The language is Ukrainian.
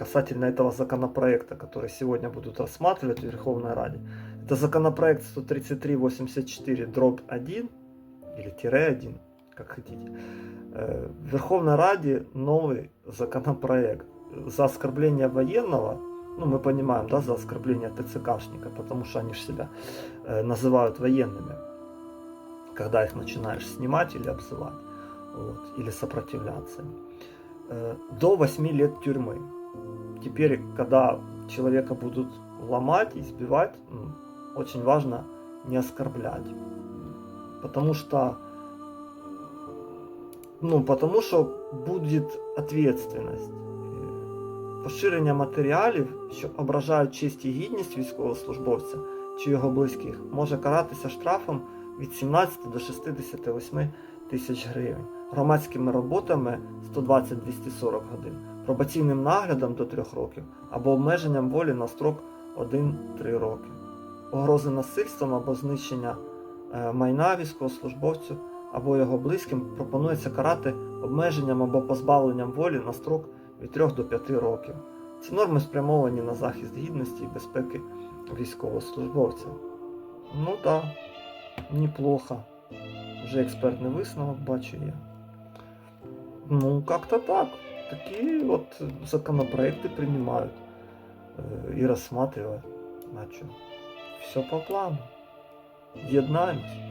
касательно этого законопроекта, который сегодня будут рассматривать в Верховной Раде. Это законопроект 13384 дробь 1 или тире 1, как хотите. Э, В Верховной Раде новый законопроект за оскорбление военного, ну мы понимаем, да, за оскорбление ТЦКшника, потому что они же себя э, называют военными, когда их начинаешь снимать или обзывать, вот, или сопротивляться. Э, До 8 лет тюрьмы. Теперь, когда человека будут ломать, избивать, очень важно не оскорблять. Потому что ну, потому що буде відповідальність. Поширення матеріалів, що ображають честь і гідність військовослужбовця чи його близьких, може каратися штрафом від 17 до 68 тисяч гривень, громадськими роботами 120-240 годин, пробаційним наглядом до 3 років або обмеженням волі на строк 1-3 роки, погрози насильством або знищення е, майна військовослужбовцю або його близьким пропонується карати обмеженням або позбавленням волі на строк від 3 до 5 років. Ці норми спрямовані на захист гідності і безпеки військовослужбовців. Ну так, неплохо. Вже експертний висновок бачу я. Ну, как-то так. Такие вот законопроекты принимают и рассматривают. А что? Все по плану. Єднаємось.